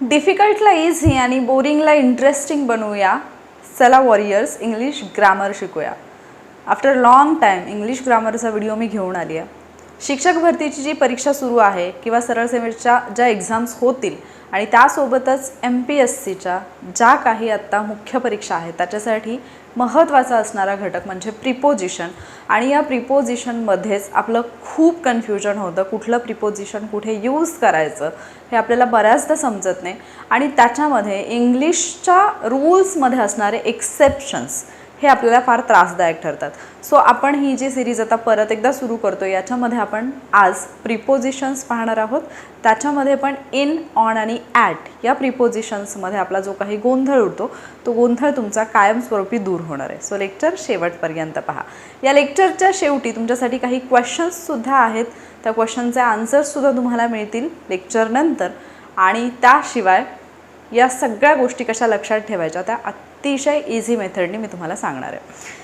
डिफिकल्टला easy आणि बोरिंगला interesting बनवूया. चला वॉरियर्स इंग्लिश ग्रामर शिकूया. आफ्टर लाँग टाईम इंग्लिश ग्रामरचा व्हिडिओ मी घेऊन आली आहे शिक्षक भरतीची जी परीक्षा सुरू आहे किंवा सरळ सेमेस्टरच्या ज्या एक्झाम्स होतील आणि त्यासोबतच एम पी एस सीच्या ज्या काही आत्ता मुख्य परीक्षा आहेत त्याच्यासाठी महत्त्वाचा असणारा घटक म्हणजे प्रिपोजिशन आणि या प्रिपोजिशनमध्येच आपलं खूप कन्फ्युजन होतं कुठलं प्रिपोजिशन कुठे यूज करायचं हे आपल्याला बऱ्याचदा समजत नाही. आणि त्याच्यामध्ये इंग्लिशच्या रूल्समध्ये असणारे एक्सेप्शन्स हे आपल्याला फार त्रासदायक ठरतात. सो आपण ही जी सिरीज आता परत एकदा सुरू करतो याच्यामध्ये आपण आज प्रिपोजिशन्स पाहणार आहोत. त्याच्यामध्ये पण इन ऑन आणि ॲट या प्रिपोजिशन्समध्ये आपला जो काही गोंधळ उडतो तो गोंधळ तुमचा कायमस्वरूपी दूर होणार आहे. सो लेक्चर शेवटपर्यंत पहा. या लेक्चरच्या शेवटी तुमच्यासाठी काही क्वेश्चन्ससुद्धा आहेत. त्या क्वेश्चनचे आन्सर्ससुद्धा तुम्हाला मिळतील लेक्चरनंतर आणि त्याशिवाय या सगळ्या गोष्टी कशा लक्षात ठेवायच्या त्या अतिशय इझी मेथडने मी तुम्हाला सांगणार आहे.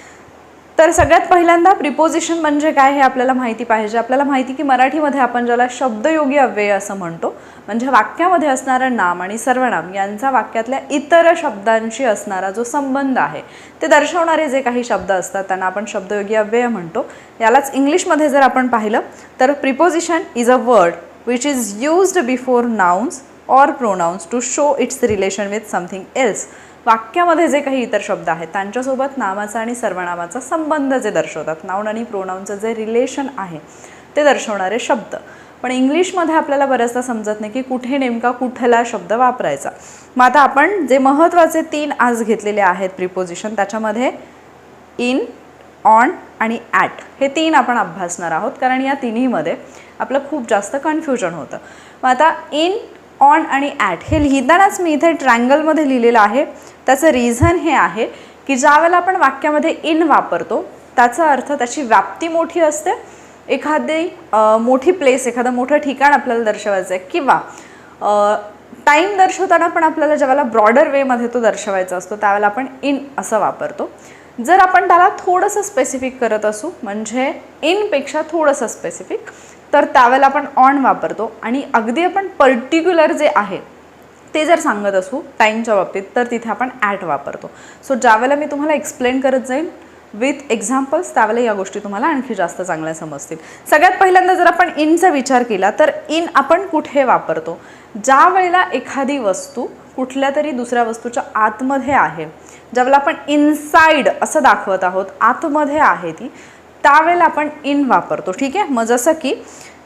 तर सगळ्यात पहिल्यांदा प्रिपोजिशन म्हणजे काय हे आपल्याला माहिती पाहिजे. आपल्याला माहिती की मराठीमध्ये आपण ज्याला शब्दयोगी अव्यय असं म्हणतो म्हणजे वाक्यामध्ये असणारं नाम आणि सर्वनाम यांचा वाक्यातल्या इतर शब्दांशी असणारा जो संबंध आहे ते दर्शवणारे जे काही शब्द असतात त्यांना आपण शब्दयोगी अव्यय म्हणतो. यालाच इंग्लिशमध्ये जर आपण पाहिलं तर preposition is a word which is used before nouns or pronouns to show its relation with something else वाक्यामध्ये जे काही इतर शब्द आहेत त्यांच्यासोबत नामाचा आणि सर्वनामाचा संबंध जे दर्शवतात नाऊन आणि प्रोनाऊनचं जे रिलेशन आहे ते दर्शवणारे शब्द. पण इंग्लिशमध्ये आपल्याला बऱ्याचदा समजत नाही की कुठे नेमका कुठला शब्द वापरायचा. मग आता आपण जे महत्त्वाचे तीन आज घेतलेले आहेत प्रिपोजिशन त्याच्यामध्ये इन ऑन आणि ॲट हे तीन आपण अभ्यासणार आहोत कारण या तिन्हीमध्ये आपलं खूप जास्त कन्फ्युजन होतं. मग आता इन ऑन आणि ॲट हे लिहितानाच मी इथे ट्रँगलमध्ये लिहिलेलं आहे. त्याचं रिझन हे आहे की ज्यावेळेला आपण वाक्यामध्ये इन वापरतो त्याचा अर्थ त्याची व्याप्ती मोठी असते. एखादी मोठी प्लेस एखादं मोठं ठिकाण आपल्याला दर्शवायचं आहे किंवा टाईम दर्शवताना पण आपल्याला ज्यावेळेला ब्रॉडर वेमध्ये तो दर्शवायचा असतो त्यावेळेला आपण इन असं वापरतो. जर आपण त्याला थोडंसं स्पेसिफिक करत असू म्हणजे इनपेक्षा थोडंसं स्पेसिफिक तर त्यावेळेला आपण ऑन वापरतो. आणि अगदी आपण पर्टिक्युलर जे आहे ते जर सांगत असू टाईमच्या बाबतीत तर तिथे आपण ॲट वापरतो. सो ज्यावेळेला मी तुम्हाला एक्सप्लेन करत जाईन विथ एक्झाम्पल्स त्यावेळेला या गोष्टी तुम्हाला आणखी जास्त चांगल्या समजतील. सगळ्यात पहिल्यांदा जर आपण इनचा विचार केला तर इन आपण कुठे वापरतो? ज्या वेळेला एखादी वस्तू कुठल्या तरी दुसऱ्या वस्तूच्या आतमध्ये आहे ज्यावेळेला आपण इनसाईड असं दाखवत आहोत आतमध्ये आहे ती त्यावेळेला आपण इन वापरतो. ठीक आहे? मग जसं की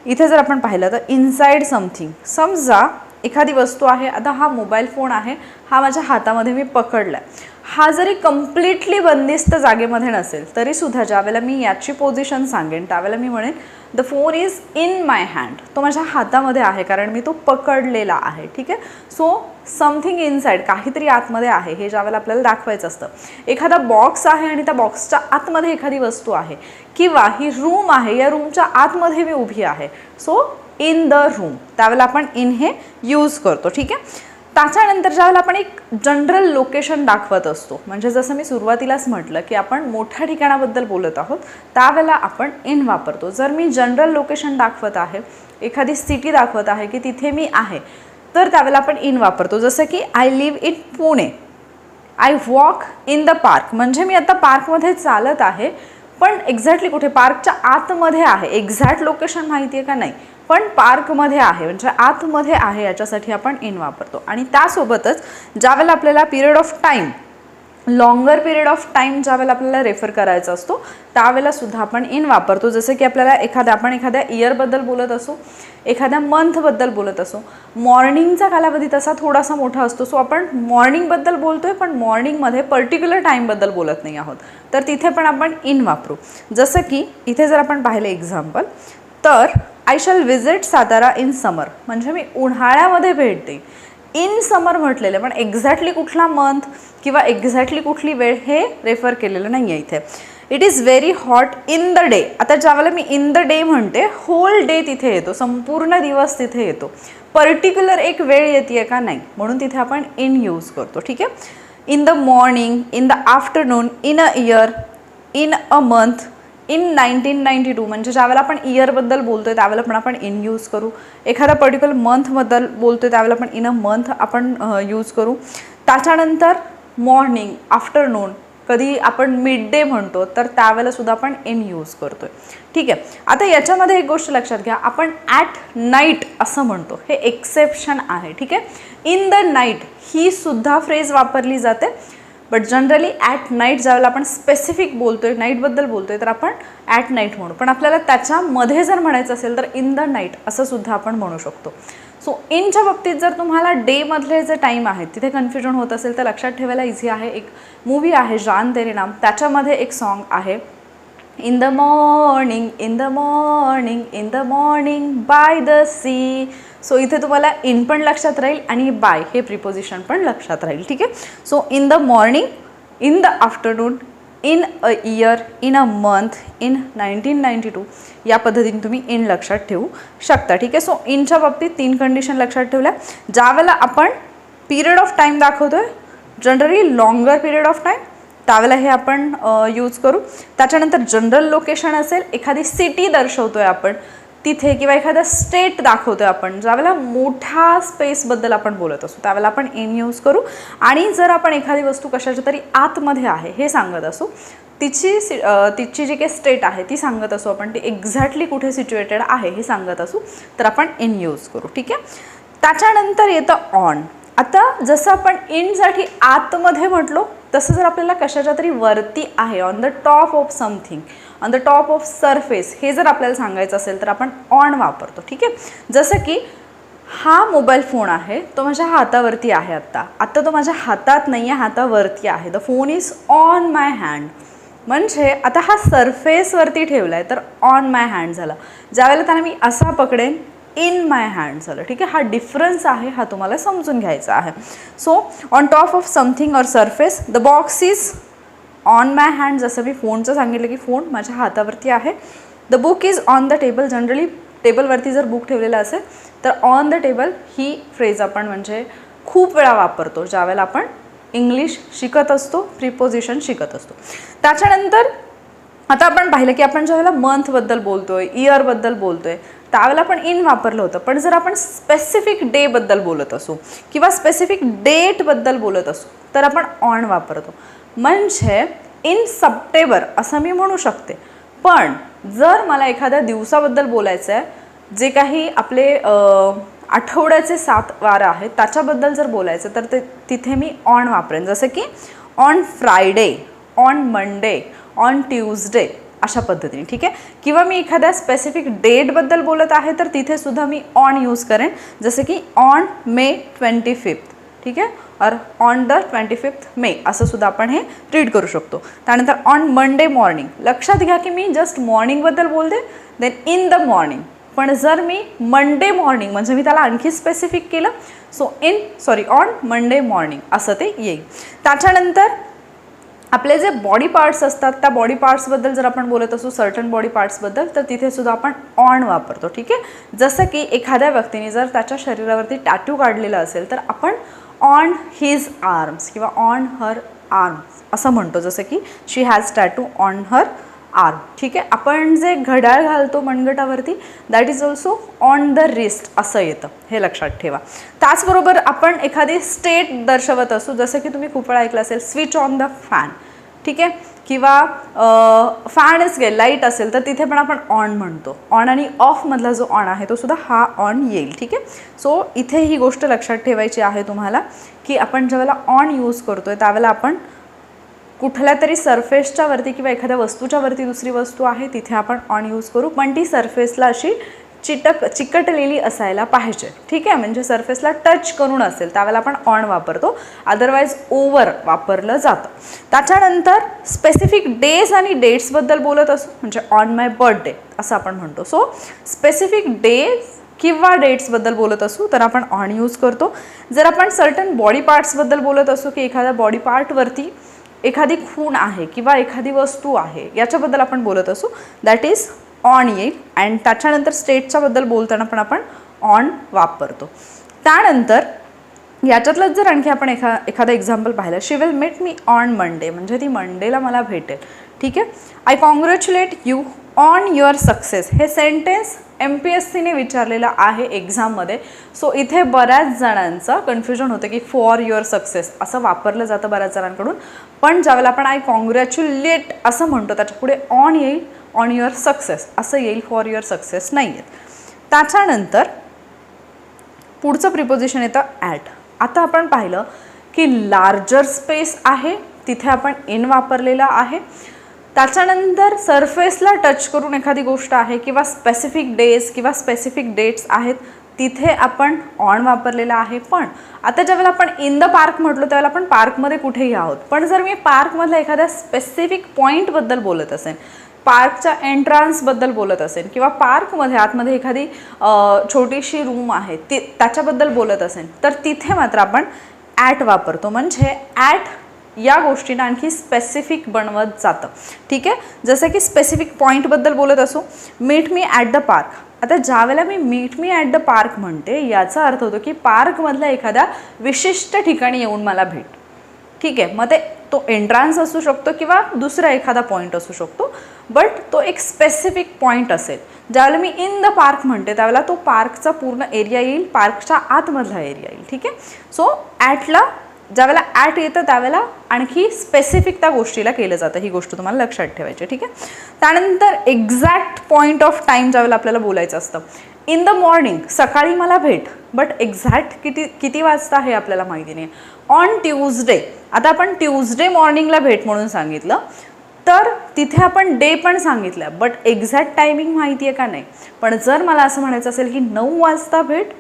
इथे जर आपण पाहिलं तर इनसाईड समथिंग समजा एखादी वस्तू आहे आता हा मोबाईल फोन आहे हा माझ्या हातामध्ये मी पकडला आहे हा जरी कम्प्लिटली बंदिस्त जागेमध्ये नसेल तरीसुद्धा ज्यावेळेला मी याची पोझिशन सांगेन त्यावेळेला मी म्हणेन the phone is in my hand तो माझ्या हातामध्ये आहे कारण मी तो पकडलेला आहे ठीक आहे? सो समथिंग इनसाईड काहीतरी आतमध्ये आहे हे ज्यावेळेला आपल्याला दाखवायचं असतं. एखादा बॉक्स आहे आणि त्या बॉक्सच्या आतमध्ये एखादी वस्तू आहे किंवा ही रूम आहे या रूमच्या आतमध्ये मी उभी आहे. सो इन द रूम त्यावेळेला आपण इन हे यूज करतो ठीक आहे? त्याच्यानंतर ज्यावेळेला आपण एक जनरल लोकेशन दाखवत असतो म्हणजे जसं मी सुरुवातीलाच म्हटलं की आपण मोठ्या ठिकाणाबद्दल बोलत आहोत त्यावेळेला आपण इन वापरतो. जर मी जनरल लोकेशन दाखवत आहे एखादी सिटी दाखवत आहे की तिथे मी आहे तर त्यावेळेला आपण इन वापरतो. जसं की I live in Pune I walk in the park म्हणजे मी आता पार्कमध्ये चालत आहे पण एक्झॅक्टली कुठे? पार्कच्या आतमध्ये आहे. एक्झॅक्ट लोकेशन माहिती आहे का? नाही. पण पार्कमध्ये आहे म्हणजे आतमध्ये आहे याच्यासाठी आपण इन वापरतो. आणि त्यासोबतच ज्यावेळेला आपल्याला period of time longer period of time ज्यावेळेला आपल्याला रेफर करायचा असतो त्यावेळेला सुद्धा आपण इन वापरतो. जसं की आपल्याला एखाद्या आपण एखाद्या इयरबद्दल बोलत असू एखाद्या मंथबद्दल बोलत असो मॉर्निंगचा कालावधी तसा थोडासा मोठा असतो. सो आपण मॉर्निंगबद्दल बोलतोय पण मॉर्निंगमध्ये पर्टिक्युलर टाईमबद्दल बोलत नाही आहोत. तर तिथे पण आपण इन वापरू. जसं की इथे जर आपण पाहिलं एक्झाम्पल तर I shall visit Satara in summer म्हणजे मी उन्हाळ्यामध्ये भेट देईन इन समर म्हटलेलं पण एक्झॅक्टली कुठला मंथ किंवा एक्झॅक्टली कुठली वेळ हे रेफर केलेलं नाही आहे इथे. It is very hot in the day आता ज्यावेळेला मी इन द डे म्हणते होल डे तिथे येतो संपूर्ण दिवस तिथे येतो. पर्टिक्युलर एक वेळ येते का नाही म्हणून तिथे आपण इन यूज करतो ठीक आहे? In the morning in the afternoon in a year in a month in nineteen ninety two म्हणजे ज्यावेळेला आपण इयरबद्दल बोलतोय त्यावेळेला पण आपण इन यूज करू. एखादा पर्टिक्युलर मंथबद्दल बोलतोय त्यावेळेला पण इन अ मंथ आपण यूज करू. त्याच्यानंतर मॉर्निंग आफ्टरनून कधी आपण मिड डे म्हणतो तर त्यावेळेलासुद्धा आपण इन यूज करतोय. ठीक आहे? आता याच्यामध्ये एक गोष्ट लक्षात घ्या. आपण ॲट नाईट असं म्हणतो. हे एक्सेप्शन आहे. ठीक आहे? इन द नाईट ही सुद्धा फ्रेज वापरली जाते. बट जनरली ॲट नाईट ज्यावेळेला आपण स्पेसिफिक बोलतोय नाईटबद्दल बोलतोय तर आपण ॲट नाईट म्हणू. पण आपल्याला त्याच्यामध्ये जर म्हणायचं असेल तर इन द नाईट असं सुद्धा आपण म्हणू शकतो. सो इनच्या बाबतीत जर तुम्हाला डेमधले जे टाईम आहेत तिथे कन्फ्युजन होत असेल तर लक्षात ठेवायला इझी आहे. एक मूवी आहे जान तेरे नाम त्याच्यामध्ये एक सॉन्ग आहे. In the morning in the morning in the morning by the sea so इथे तुम्हाला इन पण लक्षात राहील आणि बाय हे प्रिपोजिशन पण लक्षात राहील ठीक आहे? So in the morning in the afternoon in a year in a month in nineteen ninety two या पद्धतीने तुम्ही इन लक्षात ठेवू शकता ठीक आहे? सो इनच्या बाबतीत तीन कंडिशन लक्षात ठेवल्या. ज्यावेळेला आपण पिरियड ऑफ टाईम दाखवतोय generally longer period of time त्यावेळेला हे आपण यूज करू. त्याच्यानंतर जनरल लोकेशन असेल एखादी सिटी दर्शवतो आहे आपण तिथे किंवा एखादा स्टेट दाखवतो आहे आपण ज्यावेळेला मोठ्या स्पेसबद्दल आपण बोलत असू त्यावेळेला आपण इन यूज करू. आणि जर आपण एखादी वस्तू कशाच्या तरी आतमध्ये आहे हे सांगत असू तिची सि तिची जी काही स्टेट आहे ती सांगत असू आपण ती एक्झॅक्टली कुठे सिच्युएटेड आहे हे सांगत असू तर आपण इन यूज करू ठीक आहे? त्याच्यानंतर येतं ऑन आता जसं आपण इनसाठी आतमध्ये म्हटलो तसं जर आपल्याला कशाच्या तरी वरती आहे on the top of something on the top of surface हे जर आपल्याला सांगायचं असेल तर आपण ऑन वापरतो ठीक आहे? जसं की हा मोबाईल फोन आहे तो माझ्या हातावरती आहे आत्ता. आत्ता तो माझ्या हातात नाही आहे हातावरती आहे. The phone is on my hand म्हणजे आता हा सरफेसवरती ठेवला आहे तर ऑन माय हँड झाला. ज्यावेळेला त्याला मी असा पकडेन इन माय हँड झालं. ठीक आहे? हा डिफरन्स आहे हा तुम्हाला समजून घ्यायचा आहे. So on top of something or surface the box is on my hand जसं मी फोनचं सांगितलं की फोन माझ्या हातावरती आहे. The book is on the table generally टेबलवरती जर बुक ठेवलेलं असेल तर ऑन द टेबल ही फ्रेज आपण म्हणजे खूप वेळा वापरतो ज्यावेळेला आपण इंग्लिश शिकत असतो प्रिपोजिशन शिकत असतो. त्याच्यानंतर आता आपण पाहिलं की आपण ज्यावेळेला मंथबद्दल बोलतो आहे इयरबद्दल बोलतो आहे त्यावेळेला आपण इन वापरलं होतं. पण जर आपण स्पेसिफिक डेबद्दल बोलत असू किंवा स्पेसिफिक डेटबद्दल बोलत असू तर आपण ऑन वापरतो. म्हणजे इन सप्टेंबर असं मी म्हणू शकते. पण जर मला एखाद्या दिवसाबद्दल बोलायचं आहे जे काही आपले आठवड्याचे सात वार आहेत त्याच्याबद्दल जर बोलायचं तर ते तिथे मी ऑन वापरेन. जसं की on Friday on Monday on Tuesday अशा पद्धतीने ठीक आहे? किंवा मी एखाद्या स्पेसिफिक डेटबद्दल बोलत आहे तर तिथेसुद्धा मी ऑन यूज करेन. जसं की ऑन मे ट्वेंटी फिफ्थ ठीक आहे? और on the twenty fifth May असं सुद्धा आपण हे रीड करू शकतो. त्यानंतर ऑन मंडे मॉर्निंग लक्षात घ्या की मी जस्ट मॉर्निंगबद्दल बोलते देन इन द मॉर्निंग पण जर मी मंडे मॉर्निंग म्हणजे मी त्याला आणखी स्पेसिफिक केलं so in sorry on Monday morning असं ते येईल. त्याच्यानंतर आपले जे बॉडी पार्ट्स असतात त्या बॉडी पार्ट्सबद्दल जर आपण बोलत असू सर्टन बॉडी पार्ट्सबद्दल तर तिथे सुद्धा आपण ऑन वापरतो ठीक आहे? जसं की एखाद्या व्यक्तीने जर त्याच्या शरीरावरती टॅटू काढलेला असेल तर आपण ऑन हिज आर्म्स किंवा ऑन हर आर्म्स असं म्हणतो जसं की she has tattoo on her arm. ठीक आहे? आपण जे घड्याळ घालतो मनगटावरती that is also on the wrist असं येतं. हे लक्षात ठेवा. त्याचबरोबर आपण एखादी स्टेट दर्शवत असू जसं की तुम्ही खूप वेळा ऐकलं असेल स्विच ऑन द फॅन ठीक आहे? किंवा फॅनच गेल लाइट असेल तर तिथे पण आपण ऑन म्हणतो. ऑन आणि ऑफमधला जो ऑन आहे तो सुद्धा हा ऑन येईल. ठीक आहे? सो इथे ही गोष्ट लक्षात ठेवायची आहे तुम्हाला की आपण ज्यावेळेला ऑन यूज करतो आहे त्यावेळेला आपण कुठल्या तरी सरफेसच्या वरती किंवा एखाद्या वस्तूच्या वरती दुसरी वस्तू आहे तिथे आपण ऑन यूज करू. पण ती सरफेसला अशी चिटक चिकटलेली असायला पाहिजे. ठीक आहे? म्हणजे सरफेसला टच करून असेल त्यावेळेला आपण ऑन वापरतो. अदरवाईज ओवर वापरलं जातं. त्याच्यानंतर स्पेसिफिक डेज आणि डेट्सबद्दल बोलत असू म्हणजे ऑन माय बर्थडे असं आपण म्हणतो. सो स्पेसिफिक डेज किंवा डेट्सबद्दल बोलत असू तर आपण ऑन यूज करतो. जर आपण सर्टन बॉडी पार्ट्सबद्दल बोलत असू की एखाद्या बॉडी पार्टवरती एखादी खूण आहे किंवा एखादी वस्तू आहे याच्याबद्दल आपण बोलत असू. दॅट इज ऑन येईल अँड त्याच्यानंतर स्टेटच्याबद्दल बोलताना पण आपण ऑन वापरतो. त्यानंतर याच्यातलंच जर आणखी आपण एखा एखादं एक्झाम्पल पाहिलं she will met me on Monday म्हणजे ती मंडेला मला भेटेल. ठीक आहे I congratulate you on your success हे सेंटेन्स एम पी एस सीने विचारलेलं आहे एक्झाममध्ये सो इथे बऱ्याच जणांचं कन्फ्युजन होतं की फॉर युअर सक्सेस असं वापरलं जातं बऱ्याच जणांकडून. पण ज्यावेळेला आपण आय कॉंग्रॅच्युलेट असं म्हणतो त्याच्या पुढे ऑन येईल ऑन युअर सक्सेस असं येईल फॉर युअर सक्सेस नाही आहेत त्याच्यानंतर पुढचं प्रिपोजिशन येतं ॲट आता आपण पाहिलं की लार्जर स्पेस आहे तिथे आपण इन वापरलेला आहे. त्याच्यानंतर सरफेसला टच करून एखादी गोष्ट आहे किंवा स्पेसिफिक डेज किंवा स्पेसिफिक डेट्स आहेत तिथे आपण ऑन वापरलेला आहे. पण आता ज्यावेळेला आपण इन द पार्क म्हटलो त्यावेळेला आपण पार्कमध्ये कुठेही आहोत. पण जर मी पार्कमधल्या एखाद्या स्पेसिफिक पॉईंटबद्दल बोलत असेल पार्कच्या एंट्रान्सबद्दल बोलत असेल किंवा पार्कमध्ये आतमध्ये एखादी छोटीशी रूम आहे ती त्याच्याबद्दल बोलत असेल तर तिथे मात्र आपण ॲट वापरतो. म्हणजे ॲट या गोष्टींना आणखी स्पेसिफिक बनवत जातं. ठीक आहे? जसं की स्पेसिफिक पॉईंटबद्दल बोलत असो. Meet me at the park आता ज्यावेळेला मी meet me at the park म्हणते याचा अर्थ होतो की पार्कमधल्या एखाद्या विशिष्ट ठिकाणी येऊन मला भेट. ठीक आहे? मग ते तो एंट्रान्स असू शकतो किंवा दुसरा एखादा पॉईंट असू शकतो. बट तो एक स्पेसिफिक पॉईंट असेल. ज्यावेळेला मी इन द पार्क म्हणते त्यावेळेला तो पार्कचा पूर्ण एरिया येईल पार्कच्या आतमधला एरिया येईल. ठीक आहे? सो ॲटला ज्यावेळेला ॲट येतं त्यावेळेला आणखी स्पेसिफिक त्या गोष्टीला केलं जातं. ही गोष्ट तुम्हाला लक्षात ठेवायची ठीक आहे? त्यानंतर एक्झॅक्ट पॉईंट ऑफ टाईम ज्यावेळेला आपल्याला बोलायचं असतं. इन द मॉर्निंग सकाळी मला भेट बट एक्झॅक्ट किती किती वाजता हे आपल्याला माहिती नाही ऑन ट्यूजडे आता आपण ट्यूजडे मॉर्निंगला भेट म्हणून सांगितलं तर तिथे आपण डे पण सांगितलं बट एक्झॅक्ट टायमिंग माहिती आहे का नाही? पण जर मला असं म्हणायचं असेल की नऊ वाजता भेट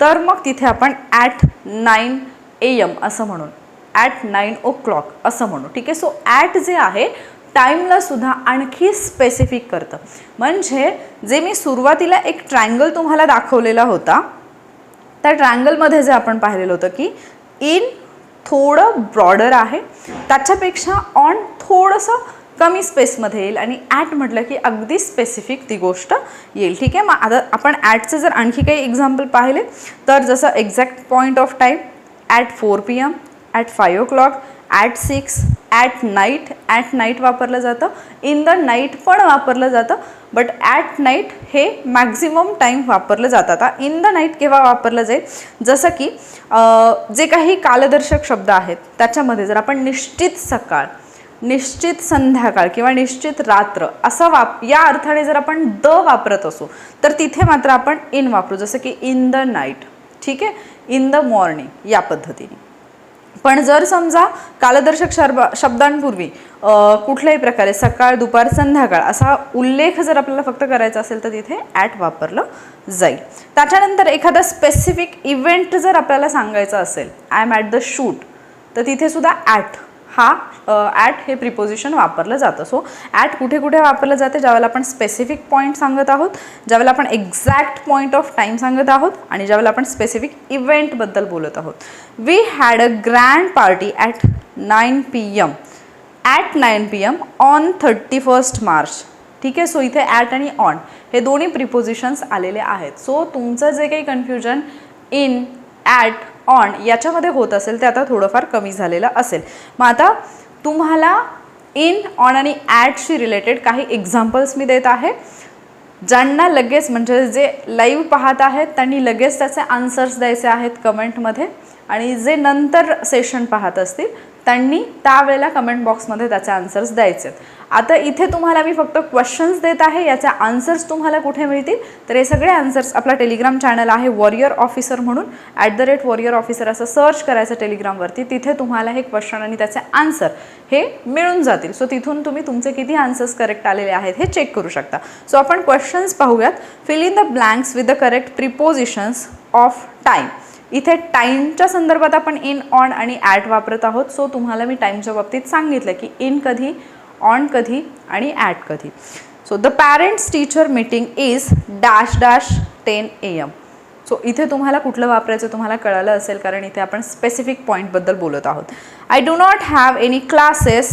तर मग तिथे आपण ॲट नाईन ए यम असं म्हणून. ॲट नाईन ओ क्लॉक असं म्हणू ठीक आहे? सो ॲट जे आहे टाईमला सुद्धा आणखी स्पेसिफिक करतं. म्हणजे जे मी सुरुवातीला एक ट्रँगल तुम्हाला दाखवलेला होता त्या ट्रँगलमध्ये जे आपण पाहिलेलं होतं की इन थोडं ब्रॉडर आहे. त्याच्यापेक्षा ऑन थोडंसं कमी स्पेसमध्ये येईल आणि ॲट म्हटलं की अगदी स्पेसिफिक ती गोष्ट येईल. ठीक आहे? मग आता आपण ॲटचे जर आणखी काही एक्झाम्पल पाहिले तर जसं exact point of time at four P M at five o'clock at six at night at night वापरलं जातं. इन द नाईट पण वापरलं जातं बट ॲट नाईट हे मॅक्झिमम टाईम वापरलं जातं आता इन द नाईट केव्हा वापरलं जाईल? जसं की जे काही कालदर्शक शब्द आहेत त्याच्यामध्ये जर आपण निश्चित सकाळ निश्चित संध्याकाळ किंवा निश्चित रात्र असा वाप या अर्थाने जर आपण द वापरत असू तर तिथे मात्र आपण इन वापरू. जसं की इन द नाईट ठीक आहे? इन द मॉर्निंग या पद्धतीने. पण जर समजा कालदर्शक शर्ब शब्दांपूर्वी कुठल्याही प्रकारे सकाळ दुपार संध्याकाळ असा उल्लेख जर आपल्याला फक्त करायचा असेल तर तिथे ॲट वापरलं जाईल. त्याच्यानंतर एखादा स्पेसिफिक इव्हेंट जर आपल्याला सांगायचा असेल I am at the shoot तर तिथे सुद्धा ॲट हा ॲट हे प्रिपोजिशन वापरलं जातं. सो ॲट कुठे कुठे वापरलं जाते? ज्यावेळेला आपण स्पेसिफिक पॉईंट सांगत आहोत ज्यावेळेला आपण एक्झॅक्ट पॉईंट ऑफ टाईम सांगत आहोत आणि ज्यावेळेला आपण स्पेसिफिक इव्हेंटबद्दल बोलत आहोत. We had a grand party at nine P M at nine P M on thirty first March ठीक आहे? सो इथे ॲट आणि ऑन हे दोन्ही प्रिपोजिशन्स आलेले आहेत. सो तुमचं जे काही कन्फ्युजन इन ॲट ऑन याच्यामध्ये होत असेल ते आता थोडंफार कमी झालेलं असेल. मग आता तुम्हाला इन ऑन आणि ॲडशी रिलेटेड काही एक्झाम्पल्स मी देत आहे. ज्यांना लगेच म्हणजे जे लाईव्ह पाहत आहेत त्यांनी लगेच त्याचे आन्सर्स द्यायचे आहेत कमेंटमध्ये आणि जे नंतर सेशन पाहत असतील त्यांनी त्यावेळेला कमेंट बॉक्समध्ये त्याचे आन्सर्स द्यायचे आहेत आता इथे तुम्हाला मी फक्त क्वेश्चन्स देत आहे याचे आन्सर्स तुम्हाला कुठे मिळतील? तर हे सगळे आन्सर्स आपला टेलिग्राम चॅनल आहे वॉरियर ऑफिसर म्हणून. At the rate warrior officer असं सर्च करायचं टेलिग्रामवरती तिथे तुम्हाला हे क्वेश्चन आणि त्याचे आन्सर हे मिळून जातील. सो तिथून तुम्ही तुमचे किती आन्सर्स करेक्ट आलेले आहेत हे चेक करू शकता. सो आपण क्वेश्चन्स पाहूयात. Fill in the blanks with the correct prepositions of time इथे टाईमच्या संदर्भात आपण इन ऑन आणि ॲट वापरत आहोत. सो तुम्हाला मी टाईमच्या बाबतीत सांगितलं की इन कधी ऑन कधी आणि ॲट कधी. So the parents teacher meeting is dash dash ten AM so so इथे तुम्हाला कुठलं वापरायचं तुम्हाला कळालं असेल कारण इथे आपण स्पेसिफिक पॉईंटबद्दल बोलत आहोत. I do not have any classes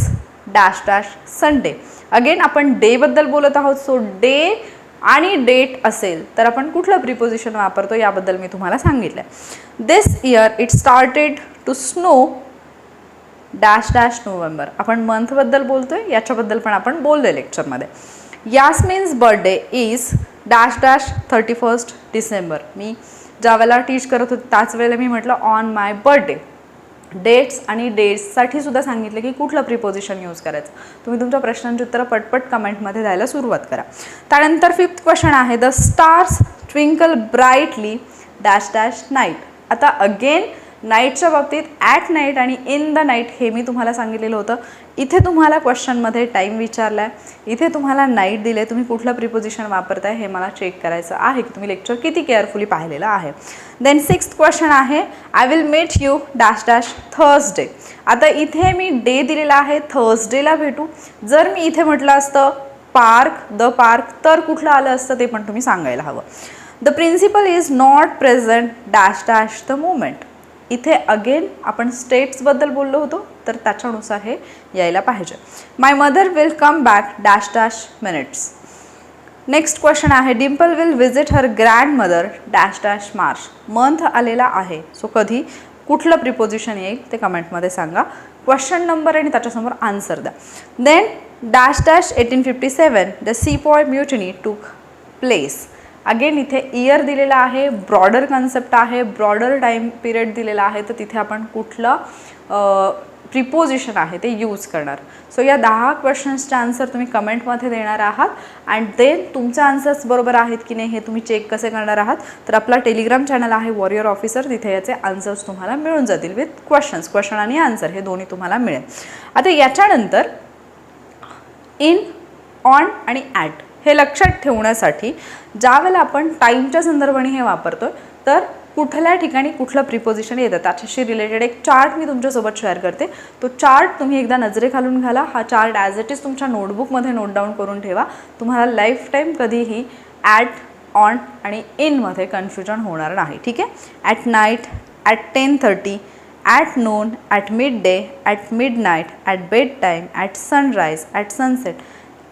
dash dash Sunday again आपण डेबद्दल बोलत आहोत. सो डे आणि डेट असेल तर आपण कुठलं प्रिपोजिशन वापरतो याबद्दल मी तुम्हाला सांगितलं this year it started to snow dash dash November आपण मंथबद्दल बोलतोय याच्याबद्दल पण आपण बोललोय लेक्चरमध्ये यास means birthday is dash dash thirty first December मी ज्या वेळेला टीच करत होते त्याच वेळेला मी म्हटलं ऑन माय बर्थडे डेट्स आणि डेट्ससाठी सुद्धा सांगितलं की कुठलं प्रिपोजिशन यूज करायचं. तुम्ही तुमच्या प्रश्नांची उत्तरं पटपट कमेंटमध्ये द्यायला सुरुवात करा. त्यानंतर फिफ्थ क्वेश्चन आहे the stars twinkle brightly dash dash night आता अगेन नाईटच्या बाबतीत ॲट नाईट आणि इन द नाईट हे मी तुम्हाला सांगितलेलं होतं. इथे तुम्हाला क्वेश्चनमध्ये टाईम विचारला आहे इथे तुम्हाला नाईट दिले तुम्ही कुठलं प्रिपोजिशन वापरताय हे मला चेक करायचं आहे की तुम्ही लेक्चर किती केअरफुली पाहिलेलं आहे. देन सिक्स्थ क्वेश्चन आहे I will met you dash dash Thursday आता इथे मी डे दिलेला आहे थर्सडेला भेटू. जर मी इथे म्हटलं असतं पार्क द पार्क तर कुठलं आलं असतं ते पण तुम्ही सांगायला हवं. The principal is not present dash dash the moment इथे अगेन आपण स्टेट्सबद्दल बोललो होतो तर त्याच्यानुसार हे यायला पाहिजे. My mother will come back dash dash minutes next question आहे Dimple will visit her grandmother dash dash March month आलेला आहे. सो कधी? कुठलं प्रिपोजिशन येईल ते कमेंटमध्ये सांगा. क्वेश्चन नंबर आणि त्याच्यासमोर आन्सर द्या. Then dash dash eighteen fifty seven the sepoy mutiny took place again इथे इयर दिलेला आहे ब्रॉडर कन्सेप्ट आहे ब्रॉडर टाईम पिरियड दिलेला आहे तर तिथे आपण कुठलं प्रिपोजिशन आहे ते यूज करणार. सो या दहा क्वेश्चन्सचे आन्सर तुम्ही कमेंटमध्ये देणार आहात. अँड देन तुमचे आन्सर्स बरोबर आहेत की नाही हे तुम्ही चेक कसे करणार आहात. तर आपला टेलिग्राम चॅनल आहे वॉरियर ऑफिसर तिथे याचे आन्सर्स तुम्हाला मिळून जातील विथ क्वेश्चन्स क्वेश्चन आणि आन्सर हे दोन्ही तुम्हाला मिळेल. आता याच्यानंतर इन ऑन आणि ॲट हे लक्षात ठेवण्यासाठी ज्यावेळेला आपण टाईमच्या संदर्भाने हे वापरतो तर कुठल्या ठिकाणी कुठलं प्रिपोजिशन येतं त्याच्याशी रिलेटेड एक चार्ट मी तुमच्यासोबत शेअर करते. तो चार्ट तुम्ही एकदा नजरे घालून घाला. हा चार्ट ॲज इट इज तुमच्या नोटबुकमध्ये नोट डाऊन करून ठेवा. तुम्हाला लाईफ टाईम कधीही ॲट ऑन आणि इनमध्ये कन्फ्युजन होणार नाही ठीक आहे? At night at ten thirty at noon at midday at midnight at bed time at sunrise at sunset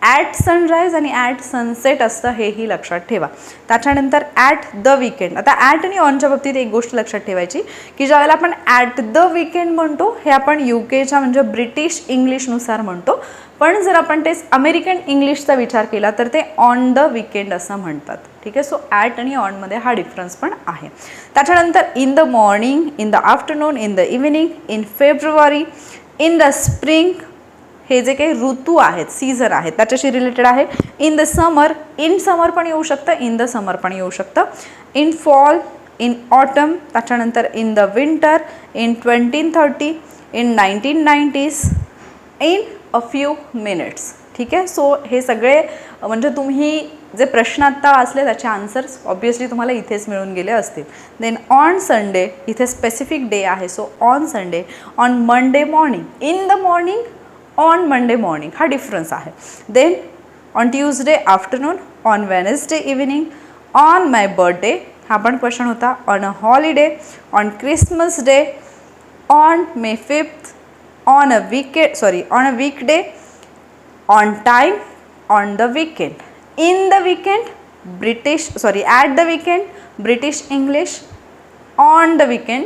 at sunrise आणि ॲट सनसेट असतं हेही लक्षात ठेवा. त्याच्यानंतर ॲट द विकेंड आता ॲट आणि ऑनच्या बाबतीत एक गोष्ट लक्षात ठेवायची की ज्यावेळेला आपण ॲट द विकेंड म्हणतो हे आपण यू केच्या म्हणजे ब्रिटिश इंग्लिशनुसार म्हणतो. पण जर आपण ते अमेरिकन इंग्लिशचा विचार केला तर ते ऑन द विकेंड असं म्हणतात. ठीक आहे? सो ॲट आणि ऑनमध्ये हा डिफरन्स पण आहे. त्याच्यानंतर in the morning in the afternoon in the evening in February in the spring हे जे काही ऋतू आहेत सीझन आहेत त्याच्याशी रिलेटेड आहे. In the summer in summer पण येऊ शकतं इन द समर पण येऊ शकतं. इन फॉल इन ऑटम त्याच्यानंतर in the winter in twenty thirty in nineteen nineties in a few minutes ठीक आहे? सो हे सगळे म्हणजे तुम्ही जे प्रश्न आत्ता वाचले त्याचे आन्सर्स ऑब्वियसली तुम्हाला इथेच मिळून गेले असतील. देन ऑन संडे इथे स्पेसिफिक डे आहे. So on Sunday on Monday morning in the morning on Monday morning हा डिफरन्स आहे. Then on Tuesday afternoon on Wednesday evening on my birthday हा पण क्वेश्चन होता. On a holiday on Christmas day on May fifth on a weekend sorry on a weekday on time on the weekend in the weekend British sorry at the weekend British English on the weekend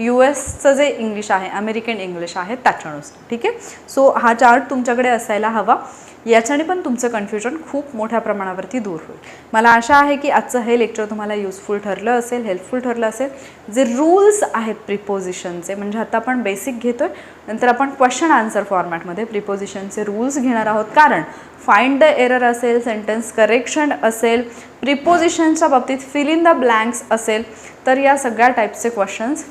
U एसचं जे English आहे American English आहे त्याच्यानुसार ठीक आहे? So हा chart तुमच्याकडे असायला हवा. याच्याने पण तुमचं कन्फ्युजन खूप मोठ्या प्रमाणावरती दूर होईल. मला आशा आहे की आजचं हे लेक्चर तुम्हाला युजफुल ठरलं असेल हेल्पफुल ठरलं असेल. जे रूल्स आहेत प्रिपोजिशनचे म्हणजे आता आपण बेसिक घेतो आहे नंतर आपण क्वेश्चन आन्सर फॉर्मॅटमध्ये प्रिपोजिशनचे रूल्स घेणार आहोत. कारण फाइंड द एरर असेल सेंटेन्स करेक्शन असेल प्रिपोजिशनच्या बाबतीत फिल इन द ब्लँक्स असेल तर या सगळ्या टाईपचे क्वेश्चन्स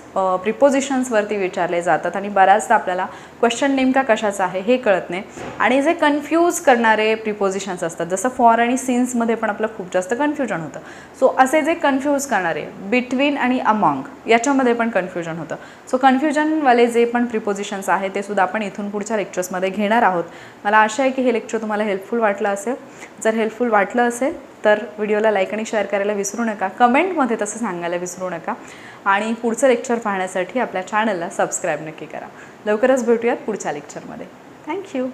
प्रिपोजिशन्सवरती विचारले जातात. आणि बऱ्याचदा आपल्याला क्वेश्चन नेमका कशाचा आहे हे कळत नाही. आणि जे कन्फ्यूज करणारे प्रिपोजिशन्स असतात जसं फॉर आणि सीन्समध्ये पण आपलं खूप जास्त कन्फ्युजन होतं. सो असे जे कन्फ्यूज करणारे बिटवीन आणि अमॉंग याच्यामध्ये पण कन्फ्युजन होतं. सो कन्फ्युजनवाले जे पण प्रिपोजिशन्स आहे ते सुद्धा आपण इथून पुढच्या लेक्चर्समध्ये घेणार आहोत. मला आशा आहे की हे लेक्चर तुम्हाला हेल्पफुल वाटलं असेल. जर हेल्पफुल वाटलं असेल तर व्हिडिओला लाईक आणि शेअर करायला विसरू नका. कमेंटमध्ये तसं सांगायला विसरू नका. आणि पुढचं लेक्चर पाहण्यासाठी आपल्या चॅनलला सबस्क्राईब नक्की करा. लवकरच भेटूयात पुढच्या लेक्चरमध्ये थँक्यू